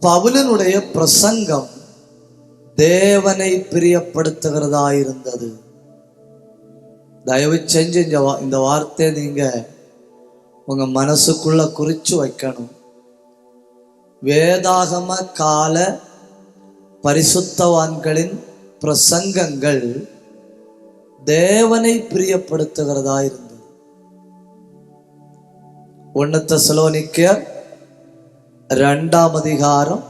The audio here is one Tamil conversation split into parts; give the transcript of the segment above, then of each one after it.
பவுலனுடைய பிரசங்கம் தேவனை பிரியப்படுத்துகிறதா இருந்தது. தயவு செஞ்சு இந்த வா- இந்த வார்த்தையை நீங்க உங்க மனசுக்குள்ள குறிச்சு வைக்கணும். வேதாகம கால பரிசுத்தவான்களின் பிரசங்கங்கள் தேவனை பிரியப்படுத்துகிறதா இருந்தது. ஒன்னு தெசலோனிக்கேயர் ரெண்டாம் அதிகாரம்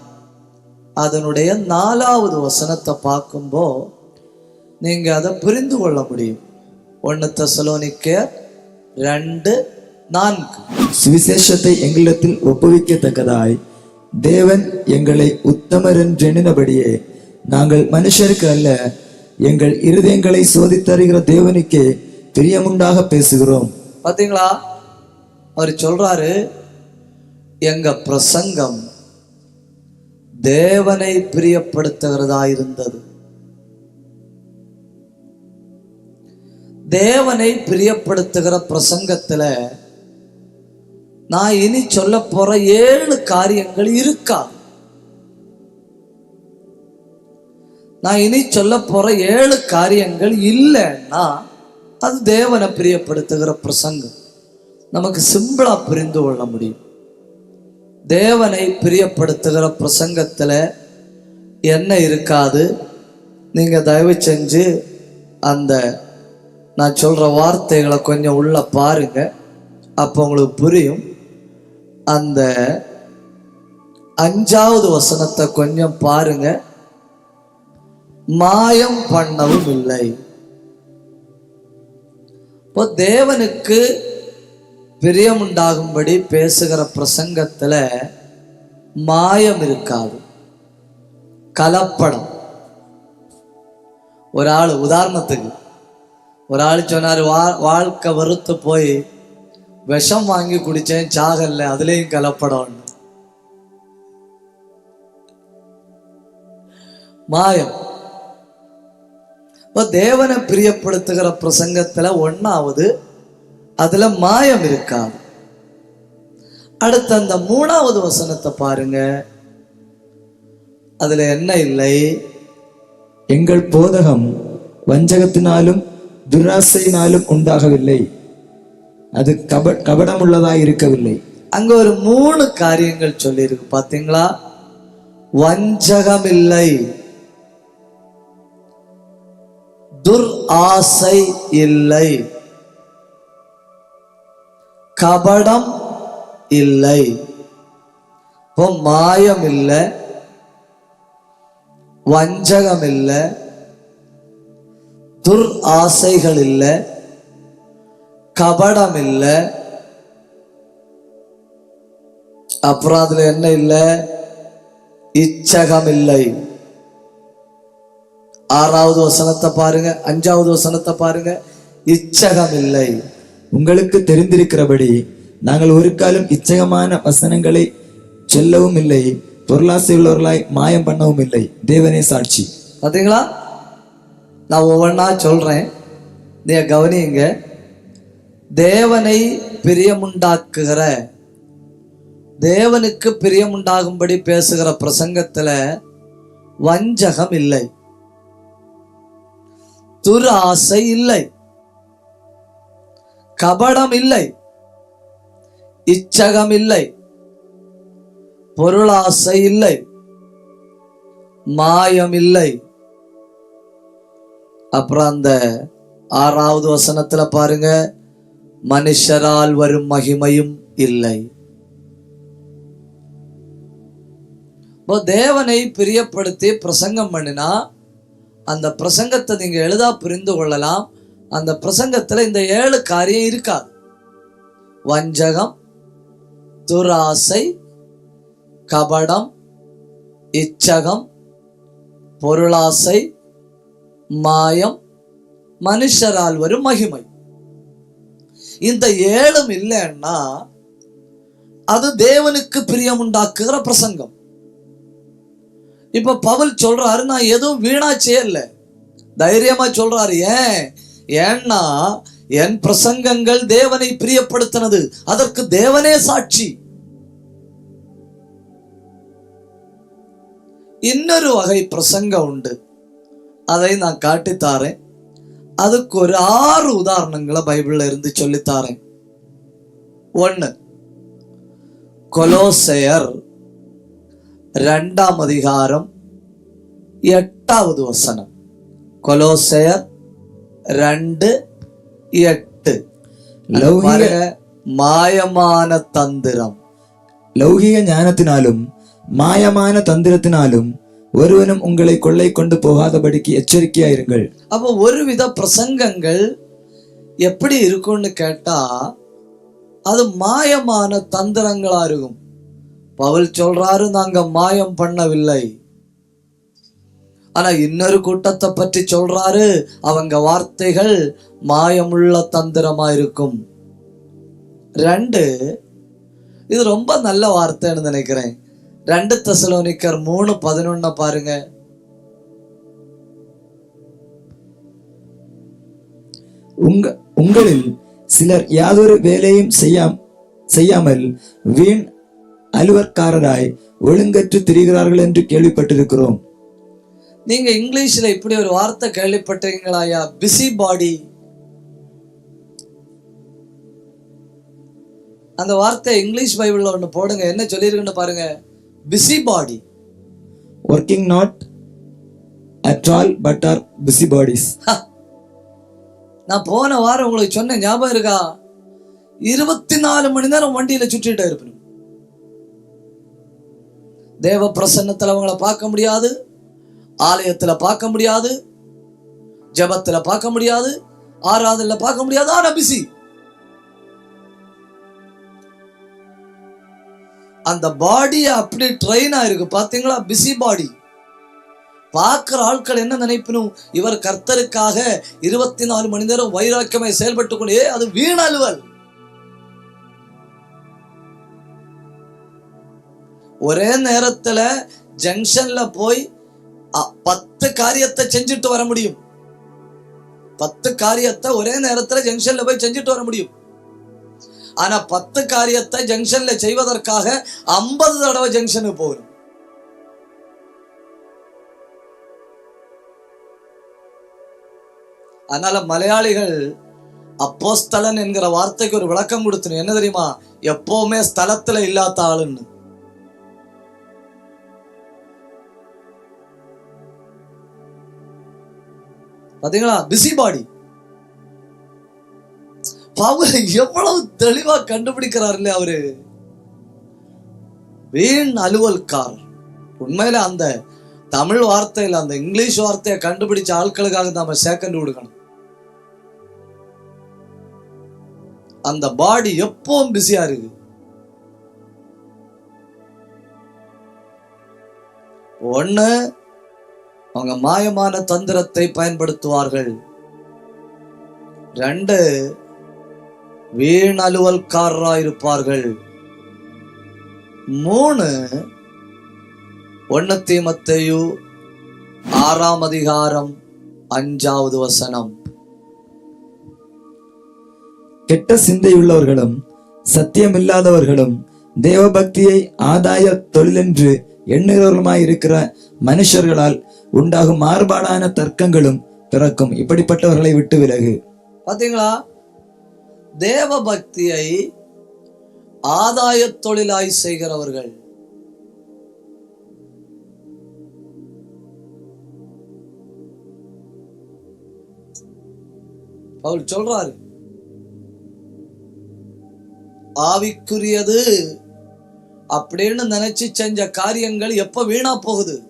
அதனுடைய நாலாவது வசனத்தை பார்க்கும்போ நீங்க அதை புரிந்து கொள்ள முடியும் ஒன்னு தெசலோனிக்கேயர் ரெண்டு நான்கு சுவிசேஷத்தை எங்களிடத்தில் ஒப்புவிக்கத்தக்கதாய் தேவன் எங்களை உத்தமர் என்றெண்ணினபடியே நாங்கள் மனுஷருக்கு அல்ல எங்கள் இருதயங்களை சோதித்தருகிற தேவனுக்கே பிரியமுண்டாக பேசுகிறோம் பாத்தீங்களா அவர் சொல்றாரு எங்க பிரசங்கம் தேவனை பிரியப்படுத்துகிறதா இருந்தது. தேவனை பிரியப்படுத்துகிற பிரசங்கத்துல நான் இனி சொல்ல போற ஏழு காரியங்கள் இருக்கா? நான் இனி சொல்ல போற ஏழு காரியங்கள் இல்லைன்னா அது தேவனை பிரியப்படுத்துகிற பிரசங்கம். நமக்கு சிம்பிளா புரிந்து கொள்ள முடியும். தேவனை பிரியப்படுத்துகிற பிரசங்கத்தில் என்ன இருக்காது? நீங்கள் தயவு செஞ்சு அந்த நான் சொல்கிற வார்த்தைகளை கொஞ்சம் உள்ள பாருங்க. அப்போ உங்களுக்கு புரியும். அந்த அஞ்சாவது வசனத்தை கொஞ்சம் பாருங்க. மாயம் பண்ணவும் இல்லை. இப்போ தேவனுக்கு பிரியம் உண்டாகும்படி பேசுகிற பிரசங்கத்துல மாயம் இருக்காது. கலப்படம். ஒரு ஆள் உதாரணத்துக்கு ஒரு ஆள் சொன்னார் வா வாழ்க்கை வறுத்து போய் விஷம் வாங்கி குடிச்சேன் சாகல்ல அதுலேயும் கலப்படம். மாயம். இப்போ தேவனை பிரியப்படுத்துகிற பிரசங்கத்துல ஒன்றாவது அதுல மாயம் இருக்காது அடுத்து அந்த மூணாவது வசனத்தை பாருங்க. அதுல என்ன இல்லை? எங்கள் போதகம் வஞ்சகத்தினாலும் துராசையினாலும் உண்டாகவில்லை. அது கப கபடமுள்ளதாய் இருக்கவில்லை. அங்க ஒரு மூணு காரியங்கள் சொல்லியிருக்கு. பாத்தீங்களா? வஞ்சகம் இல்லை துர் ஆசை இல்லை. கபடம் இல்லை. இப்போ மாயம் இல்லை. வஞ்சகம் இல்லை. துர் ஆசைகள் இல்லை. கபடம் இல்லை. அப்புறம் அதுல என்ன இல்லை? இச்சகம் இல்லை. ஆறாவது வசனத்தை பாருங்க. அஞ்சாவது வசனத்தை பாருங்க. இச்சகம் இல்லை. உங்களுக்கு தெரிந்திருக்கிறபடி நாங்கள் ஒரு காலம் இச்சகமான வசனங்களை சொல்லவும் இல்லை பொருளாசை உள்ளவர்களாய் மாயம் பண்ணவும் இல்லை தேவனே சாட்சி. பார்த்தீங்களா நான் ஒவ்வொன்றா சொல்றேன். நீங்க கவனியுங்க. தேவனை பிரியமுண்டாக்குகிற தேவனுக்கு பிரியமுண்டாகும்படி பேசுகிற பிரசங்கத்துல வஞ்சகம் இல்லை. துராசை ஆசை இல்லை. கபடம் இல்லை இச்சகம் இல்லை பொருளாசை இல்லை மாயம் இல்லை அப்புறம் அந்த ஆறாவது வசனத்துல பாருங்க. மனுஷரால் வரும் மகிமையும் இல்லை. தேவனை பிரியப்படுத்தி பிரசங்கம் பண்ணினா அந்த பிரசங்கத்தை நீங்க எழுதா புரிந்து கொள்ளலாம். அந்த பிரசங்கத்துல இந்த ஏழு காரியம் இருக்காது. வஞ்சகம் துராசை கபடம் இச்சகம் பொருளாசை மாயம் மனுஷரால் வரும் மகிமை. இந்த ஏழும் இல்லைன்னா அது தேவனுக்கு பிரியம் உண்டாக்குகிற பிரசங்கம். இப்ப பவுல் சொல்றாரு நான் எதுவும் வீணா செய்யல தைரியமா சொல்றாரு ஏன்? ஏன்னா என் பிரசங்கங்கள் தேவனை பிரியப்படுத்தினது. அதற்கு தேவனே சாட்சி. இன்னொரு வகை பிரசங்கம் உண்டு. அதை நான் காட்டித்தாரேன் அதுக்கு ஒரு ஆறு உதாரணங்களை பைபிள்ல இருந்து சொல்லித்தாரேன் ஒன்று கொலோசையர் ரெண்டாம் அதிகாரம் எட்டாவது வசனம். கொலோசையர் രണ്ട് എട്ട്. ലൗകിക മായമാന തന്ത്രം. ലൗകിക ജ്ഞാനത്തിനാലും മായമാന തന്ത്രത്തിനാലും ஒருவனும் உங்களை கொள்ளை கொண்டு போகாதபடிக்கு எச்சரிக்கையா இருங்கள் அப்போ ஒருவித பிரசங்கங்கள் எப்படி இருக்கும்னு கேட்டா அது மாயமான தந்திரங்களா இருக்கும் பவுல் சொல்றாரு நாங்க மாயம் பண்ணவில்லை ஆனா இன்னொரு கூட்டத்தை பற்றி சொல்றாரு. அவங்க வார்த்தைகள் மாயமுள்ள தந்திரமா இருக்கும். ரெண்டு இது ரொம்ப நல்ல வார்த்தைன்னு நினைக்கிறேன். ரெண்டு தசலோனிக்கர் மூணு பதினொன்ன பாருங்க. உங்க உங்களில் சிலர் யாதொரு வேலையும் செய்யாம செய்யாமல் வீண் அலுவற்காரராய் ஒழுங்கற்று திரிகிறார்கள் என்று கேள்விப்பட்டிருக்கிறோம். நீங்க இங்கிலீஷ்ல இப்படி ஒரு வார்த்தை கேள்விப்பட்டீங்களாயா பிஸி பாடி அந்த வார்த்தை இங்கிலீஷ் பைபிள்ல ஒண்ணு போடுங்க. என்ன சொல்லியிருக்குன்னு பாருங்க. Busy body working not at all but are busy bodies நான் போன வாரம் உங்களுக்கு சொன்ன ஞாபகம் இருக்கா? இருபத்தி நாலு மணி நேரம் வண்டியில சுற்றிட்டே இருப்பேன். தேவ பிரசன்னத்துல அவங்கள பார்க்க முடியாது. ஆலயத்துல பார்க்க முடியாது ஜெபத்துல பார்க்க முடியாது ஆராதனைல பார்க்க முடியாது. ஆனா பிஸி அந்த பாடி அப்படி ட்ரெயின் ஆயிருக்கு. பாத்தீங்களா? பிஸி பாடி பார்க்குற ஆட்கள் என்ன நினைப்பினும் இவர் கர்த்தருக்காக இருபத்தி நாலு மணி நேரம் வைராக்கியமாய் செயல்பட்டு கொண்டே அது வீணழுவல் ஒரே நேரத்துல ஜங்ஷன்ல போய் பத்து காரியத்தை செஞ்சுட்டு வர முடியும். பத்து காரியத்தை ஒரே நேரத்துல ஜங்ஷன்ல போய் செஞ்சுட்டு வர முடியும். ஆனா பத்து காரியத்தை ஜங்ஷன்ல செய்வதற்காக ஐம்பது தடவை ஜங்ஷனுக்கு போகணும். அதனால மலையாளிகள் அப்போஸ்தலன் என்கிற வார்த்தைக்கு ஒரு விளக்கம் கொடுத்தணும் என்ன தெரியுமா? எப்பவுமே ஸ்தலத்துல இல்லாத ஆளுன்னு. பாத்தீங்களா? பிசி பாடி பவுல் எவ்வளவு தெளிவா கண்டுபிடிக்கிறார் அவரு. வீண் அலுவல்கார். உண்மையில அந்த தமிழ் வார்த்தையில அந்த இங்கிலீஷ் வார்த்தையை கண்டுபிடிச்ச ஆட்களுக்காக நாம சேக்கண்ட் கொடுக்கணும். அந்த பாடி எப்பவும் பிஸியா இருக்கு. ஒன்னு அவங்க மாயமான தந்திரத்தை பயன்படுத்துவார்கள். ரெண்டு வீண் அலுவல்காரரா இருப்பார்கள் மூணு ஒன்னு தீமத்தையு ஆறாம் அதிகாரம் அஞ்சாவது வசனம். கெட்ட சிந்தையுள்ளவர்களும் சத்தியமில்லாதவர்களும் தேவபக்தியை ஆதாய தொழிலென்று எண்ணுகிறவர்களுமாய் இருக்கிற மனுஷர்களால் உண்டாகும் மாறுபாடான தர்க்கங்களும் பிறக்கும். இப்படிப்பட்டவர்களை விட்டு விலகு. பாத்தீங்களா? தேவ பக்தியை ஆதாய தொழிலாய் செய்கிறவர்கள். அவர் சொல்றாரு ஆவிக்குரியது அப்படின்னு நினைச்சு செஞ்ச காரியங்கள் எப்ப வீணா போகுது?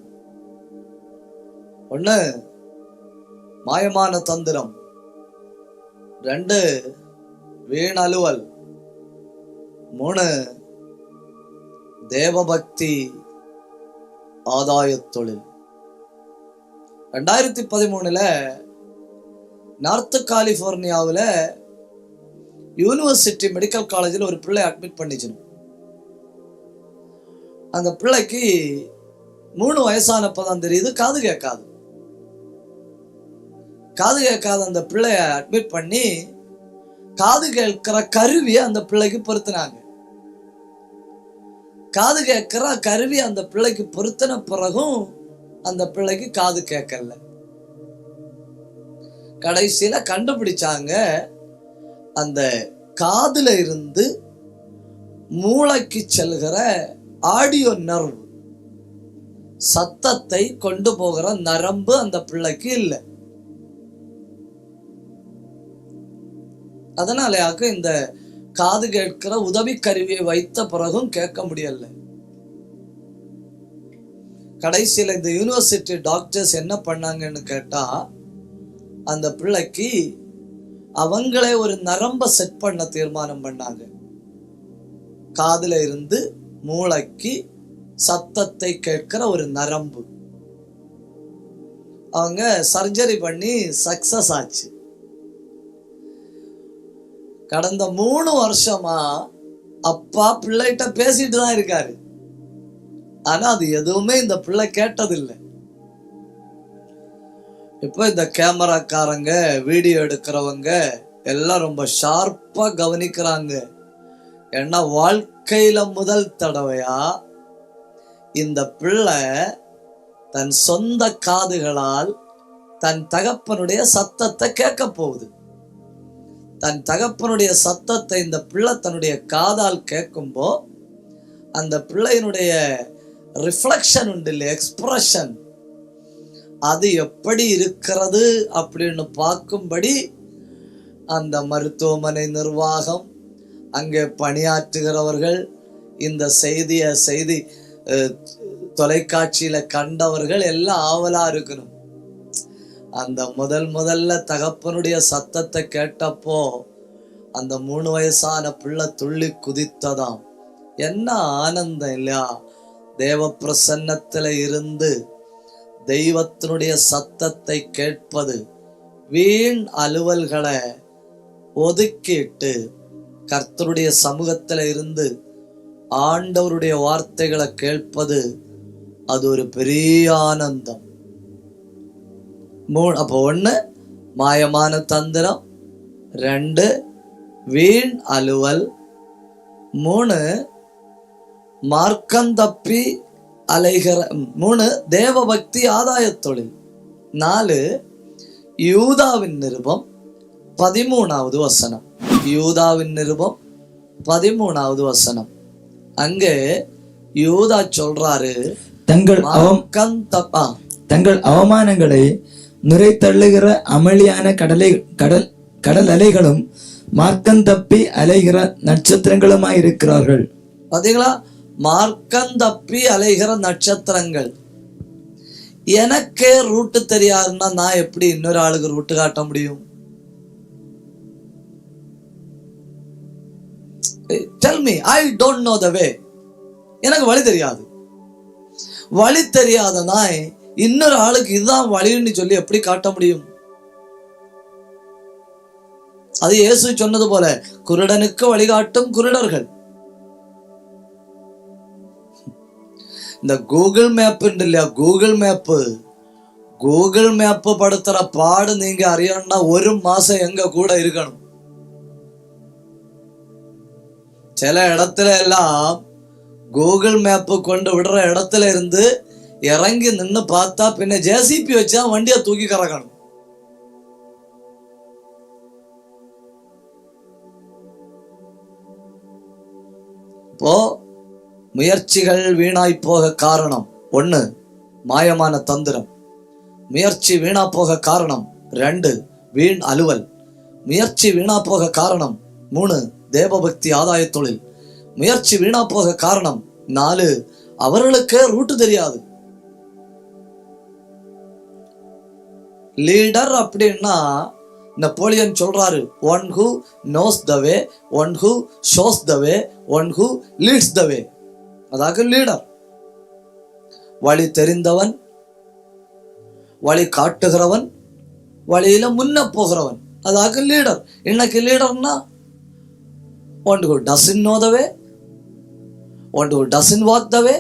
ஒண்ணு மாயமான தந்திரம். ரெண்டு வீண் அலுவல் மூணு தேவபக்தி ஆதாய தொழில். ரெண்டாயிரத்தி பதிமூணுல நார்த் கலிஃபோர்னியாவில் யூனிவர்சிட்டி மெடிக்கல் காலேஜில் ஒரு பிள்ளை அட்மிட் பண்ணிச்சிடும் அந்த பிள்ளைக்கு மூணு வயசானப்பதான் தெரியுது காது கேட்காது. காது கேட்காத அந்த பிள்ளைய அட்மிட் பண்ணி காது கேட்கிற கருவியை அந்த பிள்ளைக்கு பொருத்தினாங்க. காது கேட்கிற கருவி அந்த பிள்ளைக்கு பொருத்தின பிறகும் அந்த பிள்ளைக்கு காது கேட்கல. கடைசியில கண்டுபிடிச்சாங்க அந்த காதுல இருந்து மூளைக்கு செல்கிற ஆடியோ நர்வ் சத்தத்தை கொண்டு போகிற நரம்பு அந்த பிள்ளைக்கு இல்லை. அதனாலயாக்கு இந்த காது கேட்கிற உதவி கருவியை வைத்த பிறகும் கேட்க முடியல. கடைசியில இந்த யூனிவர்சிட்டி டாக்டர்ஸ் என்ன பண்ணாங்கன்னு கேட்டா அந்த பிள்ளைக்கு அவங்களே ஒரு நரம்ப செட் பண்ண தீர்மானம் பண்ணாங்க. காதுல இருந்து மூளைக்கு சத்தத்தை கேட்கிற ஒரு நரம்பு. அவங்க சர்ஜரி பண்ணி சக்சஸ் ஆச்சு. கடந்த மூணு வருஷமா அப்பா பிள்ளைகிட்ட பேசிட்டு தான் இருக்காரு. ஆனா அது எதுவுமே இந்த பிள்ளை கேட்டதில்லை. இப்போ இந்த கேமராக்காரங்க வீடியோ எடுக்கிறவங்க எல்லாம் ரொம்ப ஷார்ப்பா கவனிக்கிறாங்க. ஏன்னா வாழ்க்கையில முதல் தடவையா இந்த பிள்ளை தன் சொந்த காதுகளால் தன் தகப்பனுடைய சத்தத்தை கேட்க போகுது. தன் தகப்பனுடைய சத்தத்தை இந்த பிள்ளை தன்னுடைய காதால் கேட்கும்போ அந்த பிள்ளையினுடைய ரிஃப்ளெக்ஷன் உண்டு இல்லை எக்ஸ்பிரஷன் அது எப்படி இருக்கிறது அப்படின்னு பார்க்கும்படி அந்த மருத்துவமனை நிர்வாகம் அங்கே பணியாற்றுகிறவர்கள் இந்த செய்தியை செய்தி தொலைக்காட்சியில் கண்டவர்கள் எல்லாம் ஆவலாக இருக்கணும். அந்த முதல் முதல்ல தகப்பனுடைய சத்தத்தை கேட்டப்போ அந்த மூணு வயசான பிள்ளை துள்ளி குதித்ததாம். என்ன ஆனந்தம் இல்லையா? தேவ பிரசன்னத்தில் இருந்து தெய்வத்தினுடைய சத்தத்தை கேட்பது வீண் அலுவல்களை ஒதுக்கிட்டு கர்த்தருடைய சமூகத்தில் இருந்து ஆண்டவருடைய வார்த்தைகளை கேட்பது அது ஒரு பெரிய ஆனந்தம். மூணு அப்போ ஒன்று மாயமான தந்திரம் ரெண்டு வீண் அலுவல் மூணு மார்க்கந்தப்பி அலைகிற மூணு தேவபக்தி ஆதாயத் தொழில் நாலு யூதாவின் நிருபம் பதிமூணாவது வசனம் யூதாவின் நிருபம் பதிமூணாவது வசனம் அங்கே யூதா சொல்றாரு தங்கள் அவம் தங்கள் அவமானங்களை நுரை தள்ளுகிற அமளியான கடலை கடல் கடல் அலைகளும் மார்க்கம் தப்பி அலைகிற நட்சத்திரங்களுமாயிருக்கிறார்கள். பாத்தீங்களா? மார்க்கந்தப்பி அலைகிற நட்சத்திரங்கள். எனக்கே ரூட்டு தெரியாதுன்னா நான் எப்படி இன்னொரு ஆளுக்கு ரூட்டு காட்ட முடியும்? Tell me I don't know the way எனக்கு வழி தெரியாது. வழி தெரியாத நான் இன்னொரு ஆளுக்கு இதுதான் வழின்னு சொல்லி எப்படி காட்ட முடியும்? அது இயேசு சொன்னது போல குருடனுக்கு வழிகாட்டும் குருடர்கள். இந்த கூகுள் மேப் இல்லையா? கூகுள் மேப்பு கூகுள் மேப்பு படுத்துற பாடு நீங்க அறியணும்னா ஒரு மாசம் எங்க கூட இருக்கணும். சில இடத்துல எல்லாம் கூகுள் மேப்பு கொண்டு விடுற இடத்துல இருந்து இறங்கி நின்னு பார்த்தா பின்ன ஜேசிபி வச்சா வண்டியை தூக்கி கறக்கணும். இப்போ முயற்சிகள் வீணாய் போக காரணம் ஒன்று மாயமான தந்திரம். முயற்சி வீணா போக காரணம் ரெண்டு வீண் அலுவல். முயற்சி வீணா போக காரணம் மூணு தேவபக்தி ஆதாய தொழில். முயற்சி வீணா போக காரணம் நாலு அவர்களுக்கே ரூட்டு தெரியாது. லீடர் அப்படின்னா நெப்போலியன் சொல்றாரு one who knows the way one who shows the way one who leads the way அதாக லீடர் வழி தெரிந்தவன் வழி காட்டுகிறவன் வழியில முன்ன போகிறவன். அதாக லீடர் இன்னைக்கு லீடர்னா one who doesn't know the way one who doesn't walk the way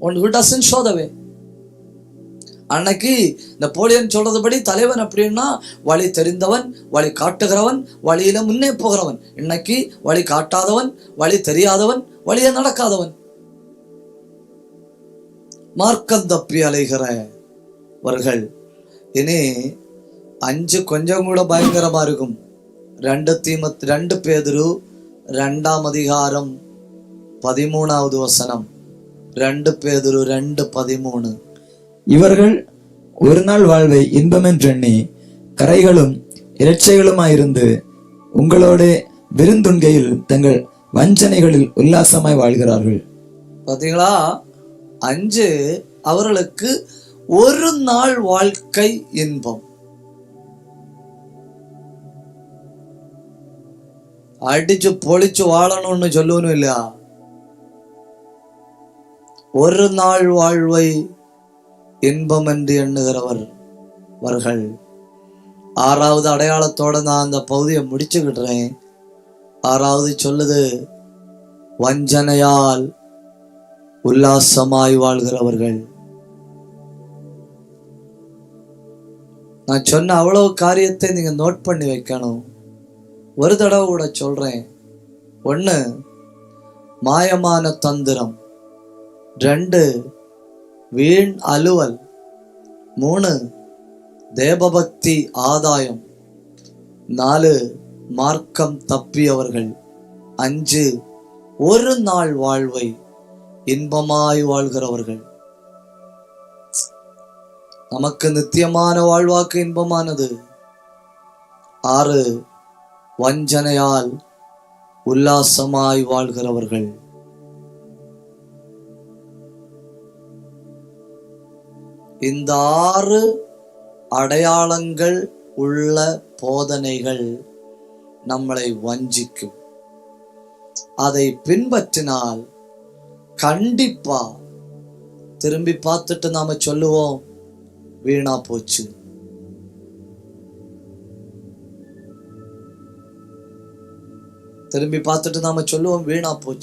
one who doesn't show the way அன்னைக்கு நெப்போலியன் சொல்றதுபடி தலைவன் அப்படின்னா வழி தெரிந்தவன் வழி காட்டுகிறவன் வழியில முன்னே போகிறவன். இன்னைக்கு வழி காட்டாதவன் வழி தெரியாதவன் வழிய நடக்காதவன். மார்க்கம் தப்பி அலைகிறவர்கள் இனி அஞ்சு கொஞ்சம் கூட பயங்கரமா இருக்கும். ரெண்டு தீமத் ரெண்டு பேதுரு ரெண்டாம் அதிகாரம் பதிமூணாவது வசனம். ரெண்டு பேதுரு ரெண்டு பதிமூணு. இவர்கள் ஒரு நாள் வாழ்வை இன்பமென்றெண்ணி கரைகளும் இரட்சைகளுமாயிருந்து உங்களோட விருந்துண்கையில் தங்கள் வஞ்சனைகளில் உல்லாசமாய் வாழ்கிறார்கள். பாத்தீங்களா? அஞ்சு அவர்களுக்கு ஒரு நாள் வாழ்க்கை இன்பம். அடிச்சு பொழிச்சு வாழணும்னு சொல்லணும் இல்லையா? ஒரு நாள் வாழ்வை இன்பம் என்று எண்ணுகிறவர் அவர்கள். ஆறாவது அடையாளத்தோட நான் அந்த பகுதியை முடிச்சுக்கிடுறேன். ஆறாவது சொல்லுது வஞ்சனையால் உல்லாசமாய் வாழ்கிறவர்கள். நான் சொன்ன அவ்வளவு காரியத்தை நீங்க நோட் பண்ணி வைக்கணும். ஒரு தடவை கூட சொல்றேன். ஒண்ணு மாயமான தந்திரம். ரெண்டு வீண் அலுவல். மூணு தேவபக்தி ஆதாயம். நாலு மார்க்கம் தப்பியவர்கள். அஞ்சு ஒரு நாள் வாழ்வை இன்பமாய் வாழ்கிறவர்கள். நமக்கு நித்தியமான வாழ்வாக்கு இன்பமானது. ஆறு வஞ்சனையால் உல்லாசமாய் வாழ்கிறவர்கள். இந்த ஆறு அடையாளங்கள் உள்ள போதனைகள் நம்மளை வஞ்சிக்கும். அதை பின்பற்றினால் கண்டிப்பா திரும்பி பார்த்துட்டு நாம சொல்லுவோம் வீணா போச்சு. திரும்பி பார்த்துட்டு நாம சொல்லுவோம் வீணா போச்சு.